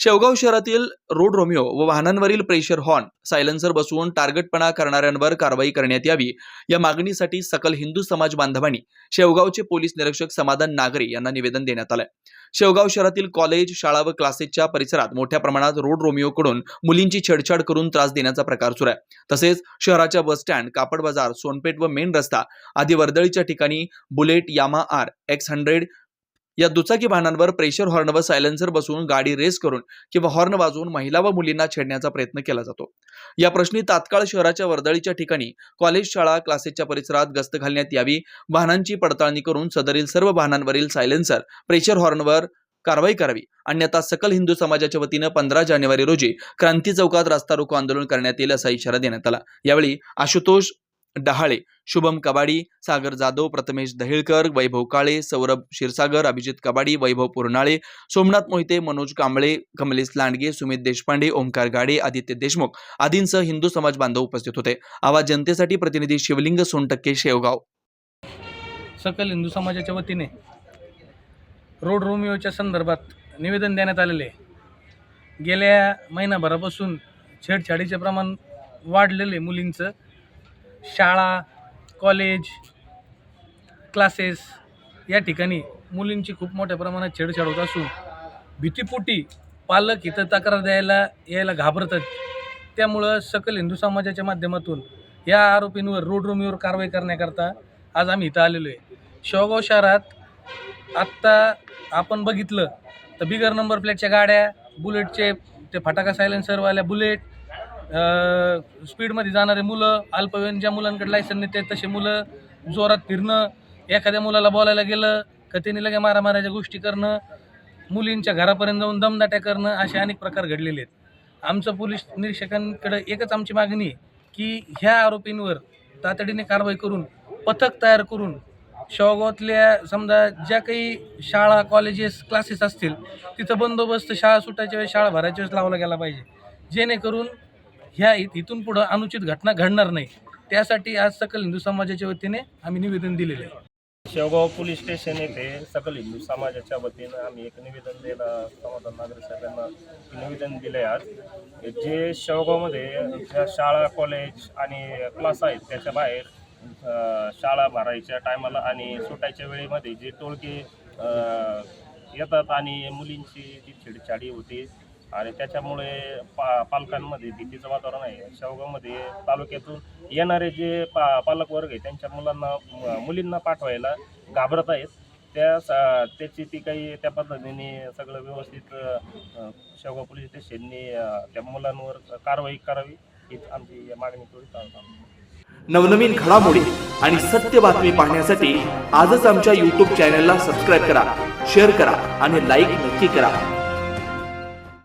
शेवगाव शहरातील road Romeo व वाहनांवरील pressure horn silencer बसवून टार्गेटपणा करणाऱ्यांवर कारवाई करण्यात यावी या मागणीसाठी सकल हिंदू समाज बांधवांनी शेवगावचे पोलीस निरीक्षक समाधान नागरे यांना निवेदन देण्यात आलंय. शेवगाव शहरातील कॉलेज शाळा व क्लासेसच्या परिसरात मोठ्या प्रमाणात रोड रोमिओकडून मुलींची छेडछाड करून त्रास देण्याचा प्रकार सुरू आहे. तसेच शहराच्या बसस्टँड कापड बाजार सोनपेठ व मेन रस्ता आदी वर्दळीच्या ठिकाणी bullet Yamaha R X hundred या दुचाकी वाहनांवर प्रेशर हॉर्न व सायलेन्सर बसवून गाडी रेस करून किंवा हॉर्न वाजवून महिला व मुलींना छेडण्याचा प्रयत्न केला जातो. या प्रश्नी तात्काळ शहराच्या वर्दळीच्या ठिकाणी कॉलेज शाळा क्लासेसच्या परिसरात गस्त घालण्यात यावी. वाहनांची पडताळणी करून सदरील सर्व वाहनांवरील सायलेन्सर प्रेशर हॉर्नवर कारवाई करावी. अन्यथा सकल हिंदू समाजाच्या वतीनं पंधरा जानेवारी रोजी क्रांती चौकात रास्ता रोको आंदोलन करण्यात येईल असा इशारा देण्यात आला. यावेळी आशुतोष डहाळे शुभम कबाडी सागर जाधव प्रथमेश दहिळकर वैभव काळे सौरभ क्षीरसागर अभिजित कबाडी वैभव पुरणाळे सोमनाथ मोहिते मनोज कांबळे कमलेश लांडगे सुमित देशपांडे ओंकार गाडे आदित्य देशमुख आदींसह हिंदू समाज बांधव उपस्थित होते. आवाज जनतेसाठी प्रतिनिधी शिवलिंग सोनटक्के शेवगाव. सकल हिंदू समाजाच्या वतीने रोड रोमिओच्या संदर्भात निवेदन देण्यात आलेले गेल्या महिनाभरापासून छेडछाडीचे प्रमाण वाढलेले मुलींचं. शाळा कॉलेज क्लासेस या ठिकाणी मुलींची खूप मोठ्या प्रमाणात छेडछाड होत असून भीतीपोटी पालक इथं तक्रार द्यायला यायला घाबरतात. त्यामुळं सकल हिंदू समाजाच्या माध्यमातून या आरोपींवर रोड रोमिओवर कारवाई करण्याकरता आज आम्ही इथं आलेलो आहे. शेवगाव शहरात आत्ता आपण बघितलं तर बिगर नंबर प्लेटच्या गाड्या बुलेटचे ते फटाका सायलेन्सरवाल्या बुलेट स्पीडमध्ये जाणारे मुलं अल्पवयीन ज्या मुलांकडे लायसन नाही ते तसे मुलं जोरात फिरणं एखाद्या मुलाला बोलायला गेलं का त्यांनी लगे मारामाराच्या गोष्टी करणं मुलींच्या घरापर्यंत जाऊन दमदाट्या करणं असे अनेक प्रकार घडलेले आहेत. आमचं पोलीस निरीक्षकांकडे एकच आमची मागणी आहे की ह्या आरोपींवर तातडीने कारवाई करून पथक तयार करून शेवगावातल्या समजा ज्या काही शाळा कॉलेजेस क्लासेस असतील तिथं बंदोबस्त शाळा सुटायच्या वेळेस शाळा भरायच्या वेळेस लावला गेला पाहिजे. जेणेकरून ह्या इथून पुढं अनुचित घटना घडणार नाही. त्यासाठी आज सकल हिंदू समाजाच्या वतीने आम्ही निवेदन दिलेले आहे. शेवगाव पोलीस स्टेशन येथे सकल हिंदू समाजाच्या वतीनं आम्ही एक निवेदन द्यायला समाधान नागरिक साहेबांना निवेदन दिलं आहे आज. जे शेवगावमध्ये ज्या शाळा कॉलेज आणि क्लास आहेत त्याच्या बाहेर शाळा भरायच्या टायमाला आणि सुटायच्या वेळेमध्ये जे टोळके येतात आणि मुलींची जी छेडछाडी होती आणि त्याच्यामुळे पा पालकांमध्ये भीतीचं वातावरण आहे. शेवगावमध्ये तालुक्यातून येणारे जे पा पालक वर्ग आहे त्यांच्या मुलांना मुलींना पाठवायला घाबरत आहेत. त्या त्याची ती काही त्या पद्धतीने सगळं व्यवस्थित शेवगाव पोलीस स्टेशननी त्या मुलांवर कारवाई करावी हीच आमची मागणी करू नवनवीन घडामोडी आणि सत्य बातमी पाहण्यासाठी आजच आमच्या यूट्यूब चॅनलला सबस्क्राईब करा शेअर करा आणि लाईक नक्की करा.